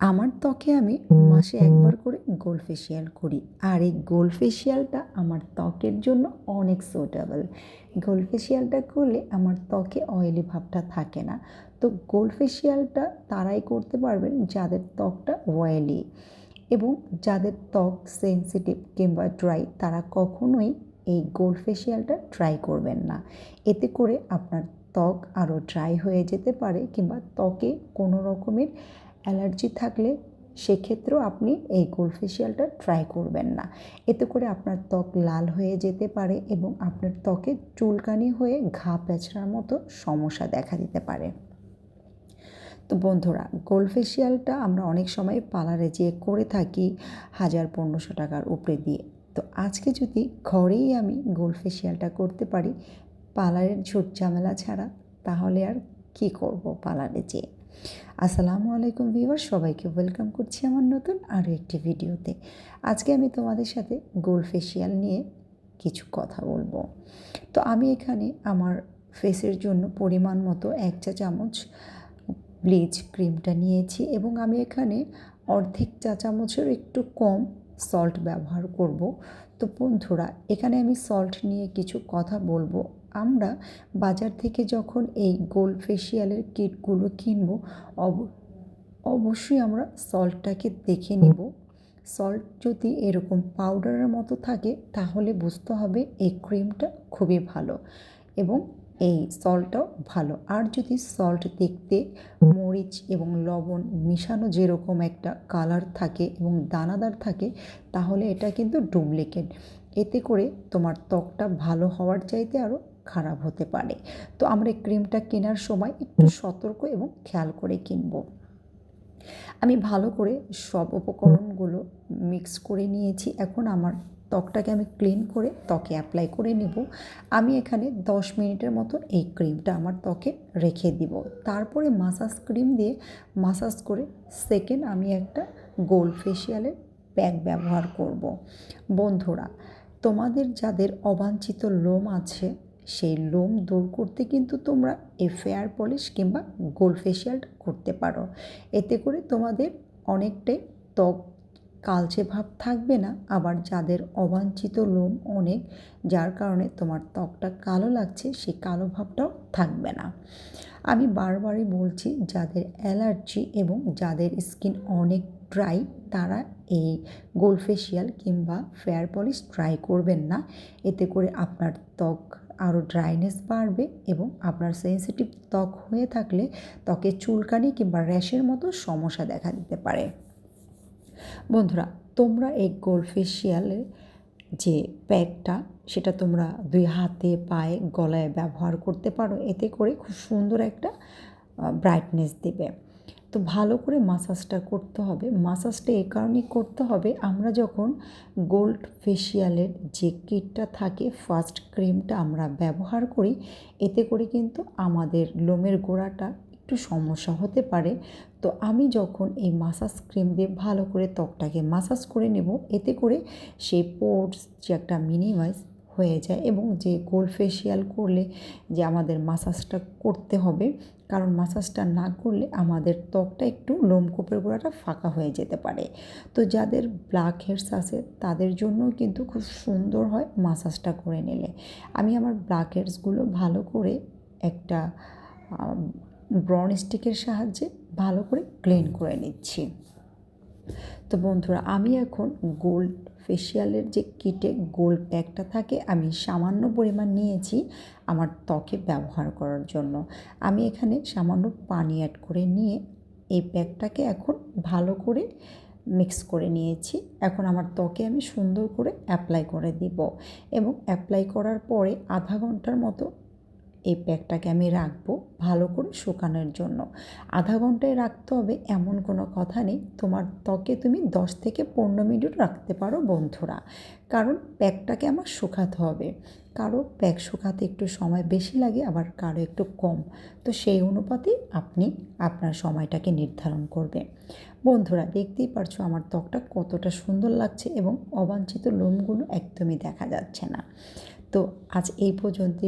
আমার ত্বকে আমি মাসে একবার করে গোল ফেসিয়াল করি। আর এই গোল ফেসিয়ালটা আমার ত্বকের জন্য অনেক সুটেবল গোল ফেসিয়ালটা করলে আমার ত্বকে অয়েলি ভাবটা থাকে না। তো গোল ফেসিয়ালটা তারাই করতে পারবেন যাদের ত্বকটা অয়েলি এবং যাদের ত্বক সেন্সিটিভ কিংবা ড্রাই তারা কখনোই এই গোল ফেসিয়ালটা ট্রাই করবেন না। এতে করে আপনার ত্বক আরও ড্রাই হয়ে যেতে পারে কিংবা ত্বকে কোনো রকমের অ্যালার্জি থাকলে সেক্ষেত্রেও আপনি এই গোল ফেসিয়ালটা ট্রাই করবেন না। এতে করে আপনার ত্বক লাল হয়ে যেতে পারে এবং আপনার ত্বকে চুলকানি হয়ে ঘা পেঁচড়ার মতো সমস্যা দেখা দিতে পারে। তো বন্ধুরা গোল ফেসিয়ালটা আমরা অনেক সময় পার্লারে যেয়ে করে থাকি হাজার পনেরোশো টাকার উপরে দিয়ে। তো আজকে যদি ঘরেই আমি গোল ফেসিয়ালটা করতে পারি, পার্লারের ঝুট ঝামেলা ছাড়া, তাহলে আর কি করব পার্লারে যেয়ে? আসসালামু আলাইকুম ভিউয়ার সবাইকে ওয়েলকাম করছি আমার নতুন আরও একটি ভিডিওতে। আজকে আমি তোমাদের সাথে গোল ফেসিয়াল নিয়ে কিছু কথা বলব। তো আমি এখানে আমার ফেসের জন্য পরিমাণ মতো এক চা চামচ ব্লিচ ক্রিমটা নিয়েছি এবং আমি এখানে অর্ধেক চা চামচের একটু কম সল্ট ব্যবহার করব। তো বন্ধুরা, এখানে আমি সল্ট নিয়ে কিছু কথা বলব। আমরা বাজার থেকে যখন এই গোল ফেসিয়ালের কিটগুলো কিনবো, অব, অবশ্যই আমরা সল্টটাকে দেখে নিব। সল্ট যদি এরকম পাউডারের মতো থাকে, তাহলে বুঝতে হবে এই ক্রিমটা খুবই ভালো এবং এই সল্টটাও ভালো। আর যদি সল্ট দেখতে মরিচ এবং লবণ মিশানো যেরকম একটা কালার থাকে এবং দানাদার থাকে, তাহলে এটা কিন্তু ডুপ্লিকেট এতে করে তোমার ত্বকটা ভালো হওয়ার চাইতে আরও খারাপ হতে পারে। তো আমরা এই ক্রিমটা কেনার সময় একটু সতর্ক এবং খেয়াল করে কিনবো। আমি ভালো করে সব উপকরণগুলো মিক্স করে নিয়েছি। এখন আমার ত্বকটাকে আমি ক্লিন করে ত্বকে অ্যাপ্লাই করে নেব। আমি এখানে দশ মিনিটের মতো এই ক্রিমটা আমার ত্বকে রেখে দিব। তারপরে মাসাজ ক্রিম দিয়ে মাসাজ করে সেকেন্ড আমি একটা গোল ফেসিয়ালের প্যাক ব্যবহার করব। বন্ধুরা তোমাদের যাদের অবাঞ্ছিত লোম আছে সেই লোম দূর করতে কিন্তু তোমরা ফেয়ার পলিশ কিংবা গোল ফেসিয়ালটা করতে পারো। এতে করে তোমাদের অনেকটাই ত্বক কালচে ভাব থাকবে না। আবার যাদের অবাঞ্ছিত লোম অনেক, যার কারণে তোমার ত্বকটা কালো লাগছে, সেই কালো ভাবটাও থাকবে না। আমি বারবারই বলছি, যাদের অ্যালার্জি এবং যাদের স্কিন অনেক ড্রাই, তারা এই গোল ফেসিয়াল কিংবা ফেয়ার পলিশ ট্রাই করবেন না। এতে করে আপনার ত্বক আরও ড্রাইনেস বাড়বে এবং আপনার সেন্সিটিভ ত্বক হয়ে থাকলে ত্বকে চুলকানি কিংবা র্যাশের মতো সমস্যা দেখা দিতে পারে। বন্ধুরা, তোমরা এই গোল ফেসিয়ালের যে প্যাকটা, সেটা তোমরা দুই হাতে, পায়ে, গলায় ব্যবহার করতে পারো। এতে করে খুব সুন্দর একটা ব্রাইটনেস দেবে। তো ভালো করে মাসাজটা করতে হবে। মাসাজটা এ কারণেই করতে হবে, আমরা যখন গোল্ড ফেসিয়ালের যে কিটটা থাকে ফার্স্ট ক্রিমটা আমরা ব্যবহার করি, এতে করে কিন্তু আমাদের লোমের গোড়াটা একটু সমস্যা হতে পারে। তো আমি যখন এই মাসাজ ক্রিম দিয়ে ভালো করে ত্বকটাকে মাসাজ করে নেব, এতে করে সেই পোর্টস যে একটা মিনিমাইজ হয়ে যায় এবং যে গোল ফেসিয়াল করলে যে আমাদের মাসাজটা করতে হবে, কারণ মাসাজটা না করলে আমাদের ত্বকটা একটু লোমকূপের গোড়াটা ফাঁকা হয়ে যেতে পারে। তো যাদের ব্ল্যাক হেয়ার্স আছে, তাদের জন্য কিন্তু খুব সুন্দর হয় মাসাজটা করে নিলে। আমি আমার ব্ল্যাক হেয়ার্সগুলো ভালো করে একটা ব্রন স্টিকের সাহায্যে ভালো করে ক্লিন করে নিচ্ছি। তো বন্ধুরা, আমি এখন গোল্ড ফেসিয়ালের যে কিটে গোল প্যাকটা থাকে, আমি সামান্য পরিমাণ নিয়েছি আমার ত্বকে ব্যবহার করার জন্য। আমি এখানে সামান্য পানি অ্যাড করে নিয়ে এই প্যাকটাকে এখন ভালো করে মিক্স করে নিয়েছি। এখন আমার ত্বকে আমি সুন্দর করে অ্যাপ্লাই করে দিব। এবং অ্যাপ্লাই করার পরে আধা ঘণ্টার মতো এই প্যাকটাকে আমি রাখব ভালো করে শুকানোর জন্য। আধা ঘন্টায় রাখতে হবে এমন কোনো কথা নেই। তোমার ত্বকে তুমি দশ থেকে পনেরো মিনিট রাখতে পারো বন্ধুরা। কারণ প্যাকটাকে আমার শুকাতে হবে। কারও প্যাক শুকাতে একটু সময় বেশি লাগে, আবার কারও একটু কম। তো সেই অনুপাতে আপনি আপনার সময়টাকে নির্ধারণ করবে বন্ধুরা, দেখতেই পারছ আমার ত্বকটা কতটা সুন্দর লাগছে এবং অবাঞ্ছিত লোমগুলো একদমই দেখা যাচ্ছে না। তো আজ এই পর্যন্ত